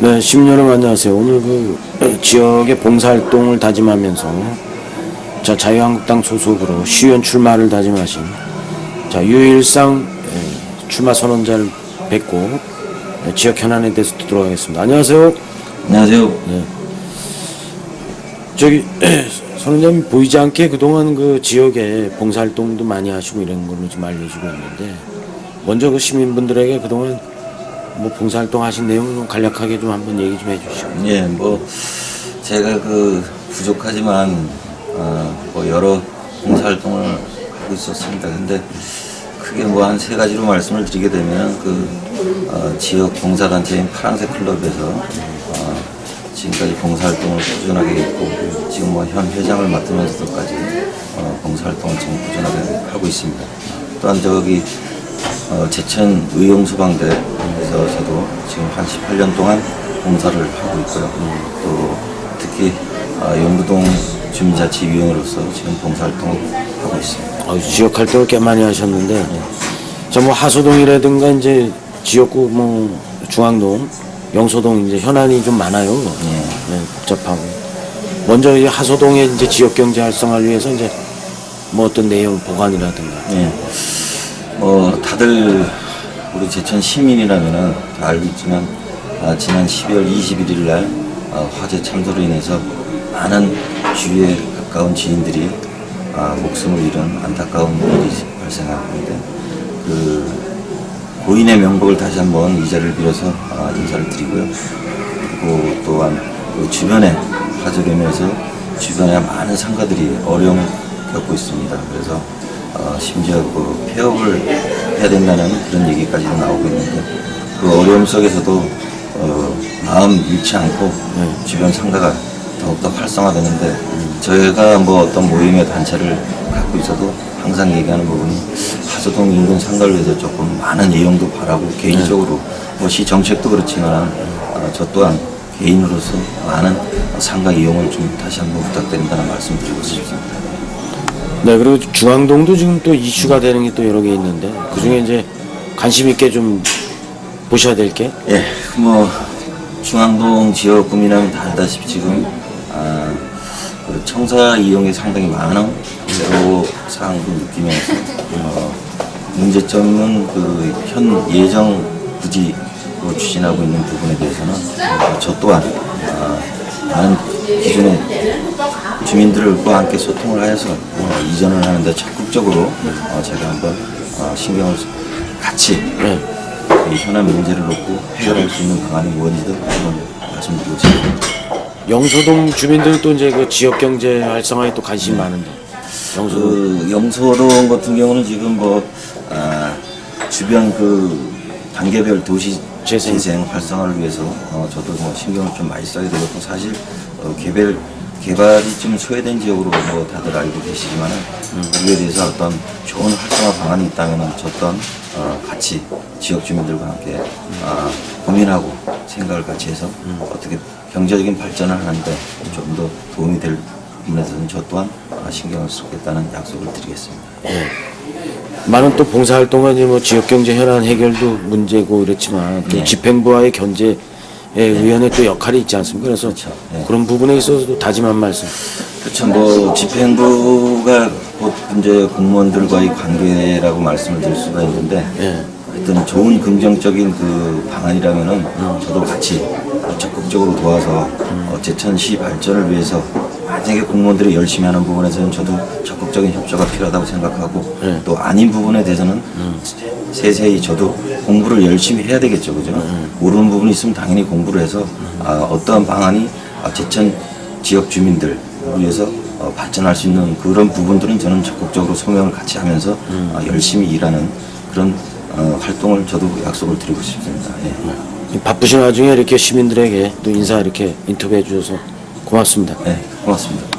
네, 심여러분 안녕하세요. 오늘 그 지역의 봉사활동을 다짐하면서 자 자유한국당 소속으로 시의원 출마를 다짐하신 자 유일상 예, 출마 선언자를 뵙고 예, 지역 현안에 대해서 듣도록 하겠습니다. 안녕하세요. 안녕하세요. 저기 선언자님 보이지 않게 그동안 그 지역에 봉사활동도 많이 하시고 이런 걸로 좀 알려주고 있는데 먼저 그 시민분들에게 그동안 뭐 봉사활동 하신 내용을 좀 간략하게 좀 한번 얘기 좀 해주시고. 예, 뭐 제가 그 부족하지만 어, 뭐 여러 봉사활동을 하고 있었습니다. 근데 크게 뭐 한 세 가지로 말씀을 드리게 되면 그 어, 지역 봉사단체인 파랑새 클럽에서 어, 지금까지 봉사활동을 꾸준하게 했고 지금 뭐 현 회장을 맡으면서도까지 어, 봉사활동을 지금 꾸준하게 하고 있습니다. 또한 저기 어, 제천 의용소방대 에서 저도 지금 한 18년 동안 봉사를 하고 있고요. 또 특히 어, 영구동 주민자치위원으로서 지금 봉사활동을 하고 있습니다. 어, 지역 활동을 꽤 많이 하셨는데 저뭐 하소동이라든가 이제 지역구 뭐 중앙동, 영소동 이제 현안이 좀 많아요. 네, 복잡하고 먼저 이 하소동의 이제 지역 경제 활성화를 위해서 이제 뭐 어떤 내용 보관이라든가 예. 뭐 다들 우리 제천 시민이라면은 다 알고 있지만 아, 지난 12월 21일 날 아, 화재 참사로 인해서 많은 주위에 가까운 지인들이 아, 목숨을 잃은 안타까운 일이 발생하고 있는데 그 고인의 명복을 다시 한번 이 자리를 빌어서 아, 인사를 드리고요. 그리고 또한 그 주변에 화재로 인해서 주변에 많은 상가들이 어려움을 겪고 있습니다. 그래서 어, 심지어 그 폐업을 해야 된다는 그런 얘기까지도 나오고 있는데 그 어려움 속에서도 어, 마음 잃지 않고 주변 상가가 더욱더 활성화되는데 저희가 뭐 어떤 모임의 단체를 갖고 있어도 항상 얘기하는 부분이 하소동 인근 상가를 위해서 조금 많은 이용도 바라고 개인적으로 뭐 시 정책도 그렇지만 어, 저 또한 개인으로서 많은 상가 이용을 좀 다시 한번 부탁드린다는 말씀 드리고 싶습니다. 네 그리고 중앙동도 지금 또 이슈가 되는 게 또 여러 개 있는데 그 중에 이제 관심 있게 좀 보셔야 될 게? 예, 뭐 중앙동 지역 구민하면 다 알다시피 지금 아, 그 청사 이용이 상당히 많은 새로 사항도 느끼면서 어, 문제점은 그 현 예정 부지로 추진하고 있는 부분에 대해서는 어, 저 또한 아, 많은 기존의 주민들과 함께 소통을 하여서 어, 이전을 하는데 적극적으로 어, 제가 한번 어, 신경을 같이 네. 이 현안 문제를 놓고 해결할 수 있는 방안이 무엇이든 한번 말씀드리고 싶습니다. 영소동 주민들은 또 이제 그 지역 경제 활성화에 또 관심 이 많은데 영소동 그 영소동 같은 경우는 지금 뭐 아, 주변 그 단계별 도시 재생. 재생, 활성화를 위해서 어, 저도 뭐 신경을 좀 많이 써야 되겠고 사실 어, 개별 개발이 좀 소외된 지역으로 뭐 다들 알고 계시지만은 거기에 대해서 어떤 좋은 활성화 방안이 있다면은 저 또한 어, 같이 지역 주민들과 함께 아, 고민하고 생각을 같이 해서 어떻게 경제적인 발전을 하는데 좀 더 도움이 될 부분에서는 저 또한 아, 신경을 쓰겠다는 약속을 드리겠습니다. 많은 또 봉사활동은 뭐 지역 경제 현안 해결도 문제고 이렇지만 또 네. 집행부와의 견제에 의원의 또 역할이 있지 않습니까? 그래서 그렇죠. 네. 그런 부분에 있어서도 다짐한 말씀. 그렇죠. 뭐 집행부가 곧 이제 공무원들과의 관계라고 말씀을 드릴 수가 있는데 예. 하여튼 좋은 긍정적인 그 방안이라면은 저도 같이 적극적으로 도와서 어, 제천시 발전을 위해서 만약에 공무원들이 열심히 하는 부분에서는 저도 적극적인 협조가 필요하다고 생각하고 네. 또 아닌 부분에 대해서는 세세히 저도 공부를 열심히 해야 되겠죠, 그죠? 모르는 부분이 있으면 당연히 공부를 해서 아, 어떠한 방안이 아, 제천 지역 주민들 위해서 어, 발전할 수 있는 그런 부분들은 저는 적극적으로 소명을 같이 하면서 아, 열심히 일하는 그런 어, 활동을 저도 약속을 드리고 싶습니다. 예. 바쁘신 와중에 이렇게 시민들에게 또 인사 이렇게 인터뷰해 주셔서 고맙습니다. 네, 고맙습니다.